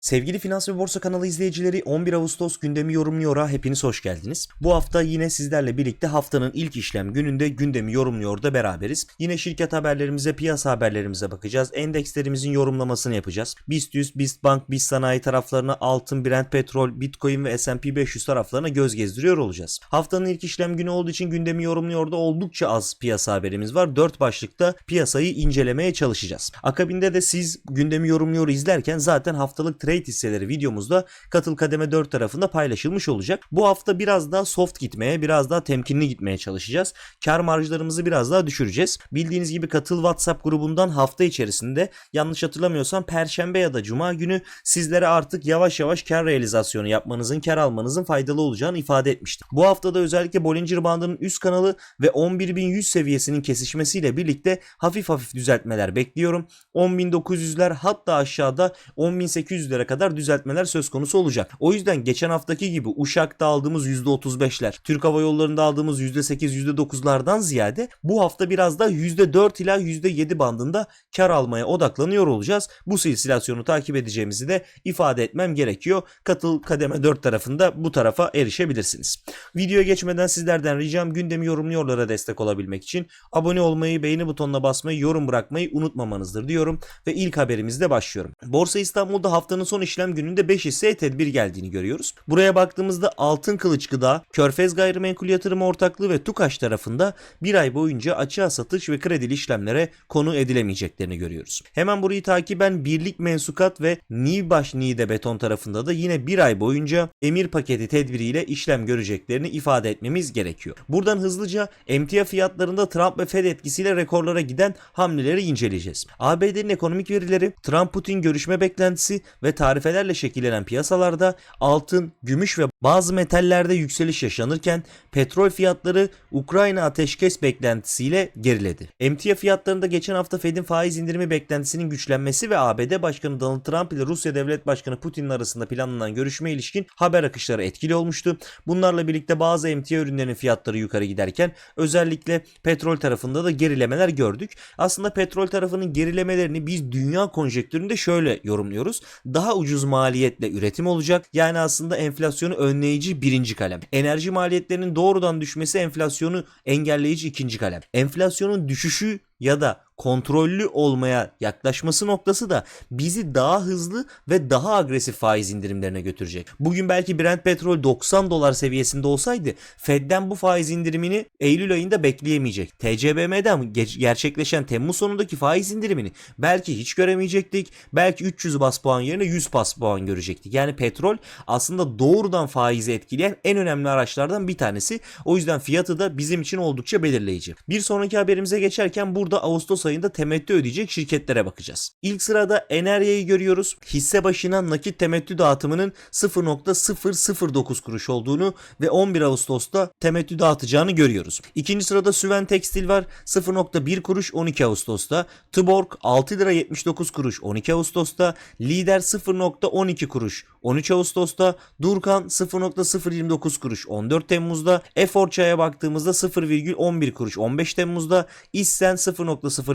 Sevgili Finans ve Borsa kanalı izleyicileri 11 Ağustos gündemi yorumluyor'a hepiniz hoş geldiniz. Bu hafta yine sizlerle birlikte haftanın ilk işlem gününde gündemi yorumluyor'da beraberiz. Yine şirket haberlerimize, piyasa haberlerimize bakacağız. Endekslerimizin yorumlamasını yapacağız. BIST 100, BIST Bank, BIST Sanayi taraflarına altın, Brent Petrol, Bitcoin ve S&P 500 taraflarına göz gezdiriyor olacağız. Haftanın ilk işlem günü olduğu için gündemi yorumluyor'da oldukça az piyasa haberimiz var. 4 başlıkta piyasayı incelemeye çalışacağız. Akabinde de siz gündemi yorumluyor izlerken zaten haftalık trade hisseleri videomuzda katıl kademe 4 tarafında paylaşılmış olacak. Bu hafta biraz daha soft gitmeye, biraz daha temkinli gitmeye çalışacağız. Kar marjlarımızı biraz daha düşüreceğiz. Bildiğiniz gibi katıl WhatsApp grubundan hafta içerisinde yanlış hatırlamıyorsam perşembe ya da cuma günü sizlere artık yavaş yavaş kar realizasyonu yapmanızın, kar almanızın faydalı olacağını ifade etmiştim. Bu haftada özellikle Bollinger Bandı'nın üst kanalı ve 11.100 seviyesinin kesişmesiyle birlikte hafif hafif düzeltmeler bekliyorum. 10.900'ler hatta aşağıda 10.800'lere kadar düzeltmeler söz konusu olacak. O yüzden geçen haftaki gibi Uşak'ta aldığımız %35'ler, Türk Hava Yolları'nda aldığımız %8, %9'lardan ziyade bu hafta biraz da %4 ila %7 bandında kar almaya odaklanıyor olacağız. Bu silsilasyonu takip edeceğimizi de ifade etmem gerekiyor. Katıl kademe 4 tarafında bu tarafa erişebilirsiniz. Videoya geçmeden sizlerden ricam gündemi yorumluyorlara destek olabilmek için abone olmayı, beğeni butonuna basmayı, yorum bırakmayı unutmamanızdır diyorum ve ilk haberimizle başlıyorum. Borsa İstanbul'da haftanın son işlem gününde 5 hisseye tedbir geldiğini görüyoruz. Buraya baktığımızda Altın Kılıç Gıda, Körfez Gayrimenkul Yatırım Ortaklığı ve TUKAŞ tarafında bir ay boyunca açığa satış ve kredili işlemlere konu edilemeyeceklerini görüyoruz. Hemen burayı takiben Birlik Mensukat ve Nivbaş Niğde Beton tarafında da yine bir ay boyunca emir paketi tedbiriyle işlem göreceklerini ifade etmemiz gerekiyor. Buradan hızlıca emtia fiyatlarında Trump ve Fed etkisiyle rekorlara giden hamleleri inceleyeceğiz. ABD'nin ekonomik verileri, Trump-Putin görüşme beklentisi ve tarifelerle şekillenen piyasalarda altın, gümüş ve bazı metallerde yükseliş yaşanırken petrol fiyatları Ukrayna ateşkes beklentisiyle geriledi. Emtia fiyatlarında geçen hafta Fed'in faiz indirimi beklentisinin güçlenmesi ve ABD Başkanı Donald Trump ile Rusya Devlet Başkanı Putin arasında planlanan görüşme ilişkin haber akışları etkili olmuştu. Bunlarla birlikte bazı emtia ürünlerinin fiyatları yukarı giderken özellikle petrol tarafında da gerilemeler gördük. Aslında petrol tarafının gerilemelerini biz dünya konjektüründe şöyle yorumluyoruz. Daha ucuz maliyetle üretim olacak. Yani aslında enflasyonu önleyici birinci kalem. Enerji maliyetlerinin doğrudan düşmesi enflasyonu engelleyici ikinci kalem. Enflasyonun düşüşü ya da kontrollü olmaya yaklaşması noktası da bizi daha hızlı ve daha agresif faiz indirimlerine götürecek. Bugün belki Brent petrol 90 dolar seviyesinde olsaydı Fed'den bu faiz indirimini Eylül ayında bekleyemeyecek. TCBM'den gerçekleşen Temmuz sonundaki faiz indirimini belki hiç göremeyecektik. Belki 300 bas puan yerine 100 bas puan görecektik. Yani petrol aslında doğrudan faizi etkileyen en önemli araçlardan bir tanesi. O yüzden fiyatı da bizim için oldukça belirleyici. Bir sonraki haberimize geçerken burada Ağustos ayında temettü ödeyecek şirketlere bakacağız. İlk sırada Enerya'yı görüyoruz. Hisse başına nakit temettü dağıtımının 0.009 kuruş olduğunu ve 11 Ağustos'ta temettü dağıtacağını görüyoruz. İkinci sırada Süven Tekstil var. 0.1 kuruş 12 Ağustos'ta. Tuborg 6 lira 79 kuruş 12 Ağustos'ta. Lider 0.12 kuruş 13 Ağustos'ta. Durkan 0.029 kuruş 14 Temmuz'da. Efor Çay'a baktığımızda 0,11 kuruş 15 Temmuz'da. İssen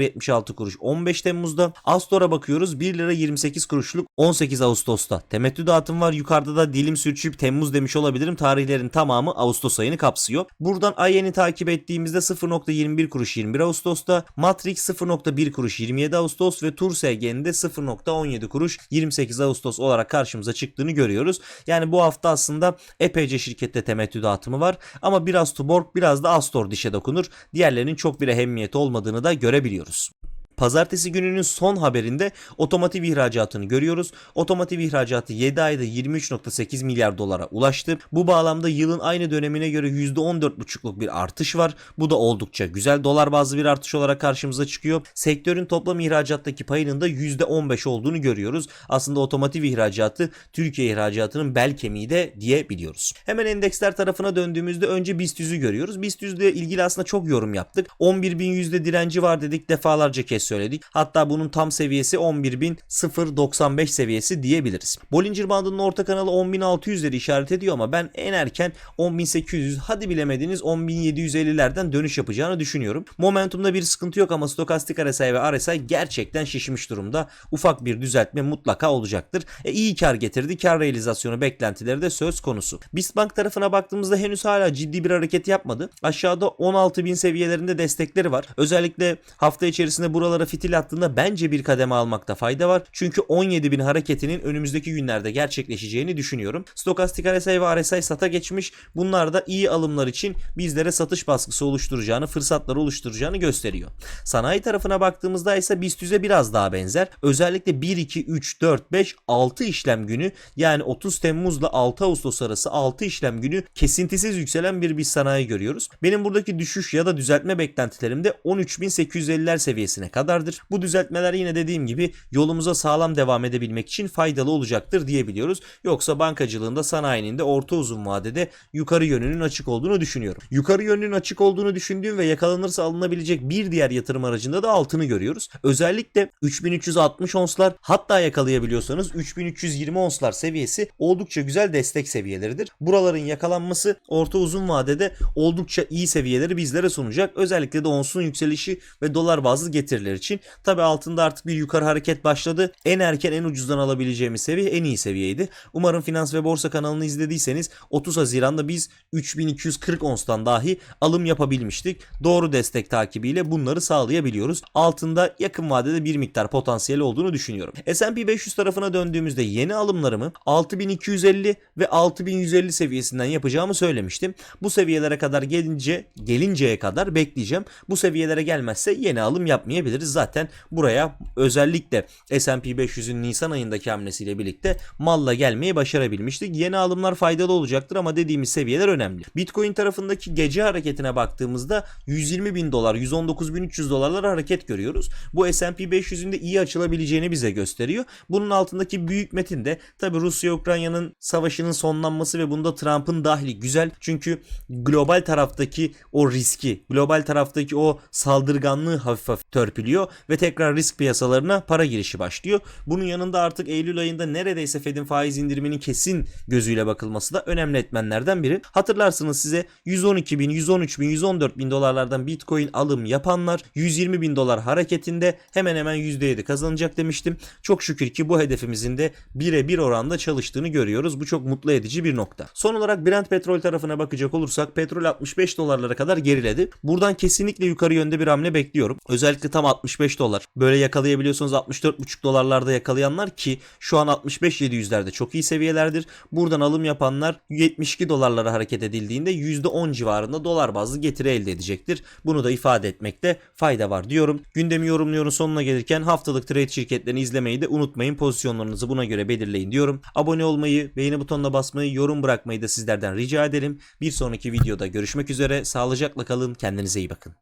0.076 kuruş 15 Temmuz'da. Astor'a bakıyoruz 1 lira 28 kuruşluk 18 Ağustos'ta. Temettü dağıtım var. Yukarıda da dilim sürçüp Temmuz demiş olabilirim. Tarihlerin tamamı Ağustos ayını kapsıyor. Buradan Ayen'i takip ettiğimizde 0.21 kuruş 21 Ağustos'ta. Matrix 0.1 kuruş 27 Ağustos ve Tur SG'nin de 0.17 kuruş 28 Ağustos olarak karşımıza çıktığını görüyoruz. Yani bu hafta aslında epeyce şirkette temettü dağıtımı var. Ama biraz Tuborg biraz da Astor dişe dokunur. Diğerlerinin çok bir ehemmiyeti olmadığını da görebiliyoruz. lives Pazartesi gününün son haberinde otomotiv ihracatını görüyoruz. Otomotiv ihracatı 7 ayda 23.8 milyar dolara ulaştı. Bu bağlamda yılın aynı dönemine göre %14,5'luk bir artış var. Bu da oldukça güzel. Dolar bazlı bir artış olarak karşımıza çıkıyor. Sektörün toplam ihracattaki payının da %15 olduğunu görüyoruz. Aslında otomotiv ihracatı Türkiye ihracatının bel kemiği de diyebiliyoruz. Hemen endeksler tarafına döndüğümüzde önce BIST 100'ü görüyoruz. BIST 100 ile ilgili aslında çok yorum yaptık. 11.100'de direnci var dedik defalarca kez söyledik. Hatta bunun tam seviyesi 11.095 seviyesi diyebiliriz. Bollinger Bandı'nın orta kanalı 10.600'leri işaret ediyor ama ben en erken 10.800 hadi bilemediniz 10.750'lerden dönüş yapacağını düşünüyorum. Momentumda bir sıkıntı yok ama stokastik RSI ve RSI gerçekten şişmiş durumda. Ufak bir düzeltme mutlaka olacaktır. E, iyi kar getirdi. Kar realizasyonu beklentileri de söz konusu. Bisbank tarafına baktığımızda henüz hala ciddi bir hareket yapmadı. Aşağıda 16.000 seviyelerinde destekleri var. Özellikle hafta içerisinde buralara fitil attığında bence bir kademe almakta fayda var. Çünkü 17.000 hareketinin önümüzdeki günlerde gerçekleşeceğini düşünüyorum. Stokastik RSI ve RSI sata geçmiş. Bunlar da iyi alımlar için bizlere satış baskısı oluşturacağını, fırsatları oluşturacağını gösteriyor. Sanayi tarafına baktığımızda ise BIST 100'e biraz daha benzer. Özellikle 1, 2, 3, 4, 5, 6 işlem günü yani 30 Temmuz'la 6 Ağustos arası 6 işlem günü kesintisiz yükselen bir BIST sanayi görüyoruz. Benim buradaki düşüş ya da düzeltme beklentilerim de 13.850'ler seviyesine kadardır. Bu düzeltmeler yine dediğim gibi yolumuza sağlam devam edebilmek için faydalı olacaktır diyebiliyoruz. Yoksa bankacılığında sanayinin de orta uzun vadede yukarı yönünün açık olduğunu düşünüyorum. Yukarı yönünün açık olduğunu düşündüğüm ve yakalanırsa alınabilecek bir diğer yatırım aracında da altını görüyoruz. Özellikle 3360 onslar hatta yakalayabiliyorsanız 3320 onslar seviyesi oldukça güzel destek seviyeleridir. Buraların yakalanması orta uzun vadede oldukça iyi seviyeleri bizlere sunacak. Özellikle de onsun yükselişi ve dolar bazlı getiriler için. Tabi altında artık bir yukarı hareket başladı. En erken en ucuzdan alabileceğimiz seviye en iyi seviyeydi. Umarım Finans ve Borsa kanalını izlediyseniz 30 Haziran'da biz 3240 onstan dahi alım yapabilmiştik. Doğru destek takibiyle bunları sağlayabiliyoruz. Altında yakın vadede bir miktar potansiyeli olduğunu düşünüyorum. S&P 500 tarafına döndüğümüzde yeni alımlarımı 6250 ve 6150 seviyesinden yapacağımı söylemiştim. Bu seviyelere kadar gelince gelinceye kadar bekleyeceğim. Bu seviyelere gelmezse yeni alım yapmayabiliriz. Zaten buraya özellikle S&P 500'ün Nisan ayındaki hamlesiyle birlikte malla gelmeyi başarabilmiştik. Yeni alımlar faydalı olacaktır ama dediğimiz seviyeler önemli. Bitcoin tarafındaki gece hareketine baktığımızda 120 bin dolar, 119.300 dolarlara hareket görüyoruz. Bu S&P 500'ün de iyi açılabileceğini bize gösteriyor. Bunun altındaki büyük metin de tabi Rusya-Ukrayna'nın savaşının sonlanması ve bunda Trump'ın dahli güzel. Çünkü global taraftaki o riski, global taraftaki o saldırganlığı hafif hafif törpülüyor ve tekrar risk piyasalarına para girişi başlıyor. Bunun yanında artık Eylül ayında neredeyse Fed'in faiz indiriminin kesin gözüyle bakılması da önemli etmenlerden biri. Hatırlarsınız size 112 bin, 113 bin, 114 bin dolarlardan Bitcoin alım yapanlar 120 bin dolar hareketinde hemen hemen %7 kazanacak demiştim. Çok şükür ki bu hedefimizin de birebir oranda çalıştığını görüyoruz. Bu çok mutlu edici bir nokta. Son olarak Brent petrol tarafına bakacak olursak petrol 65 dolarlara kadar geriledi. Buradan kesinlikle yukarı yönde bir hamle bekliyorum. Özellikle tam 65 dolar. Böyle yakalayabiliyorsanız 64,5 dolarlarda yakalayanlar ki şu an 65-700'lerde çok iyi seviyelerdir. Buradan alım yapanlar 72 dolarlara hareket edildiğinde %10 civarında dolar bazlı getiri elde edecektir. Bunu da ifade etmekte fayda var diyorum. Gündemi yorumluyorum sonuna gelirken haftalık trade şirketlerini izlemeyi de unutmayın. Pozisyonlarınızı buna göre belirleyin diyorum. Abone olmayı, beğeni butonuna basmayı, yorum bırakmayı da sizlerden rica edelim. Bir sonraki videoda görüşmek üzere. Sağlıcakla kalın. Kendinize iyi bakın.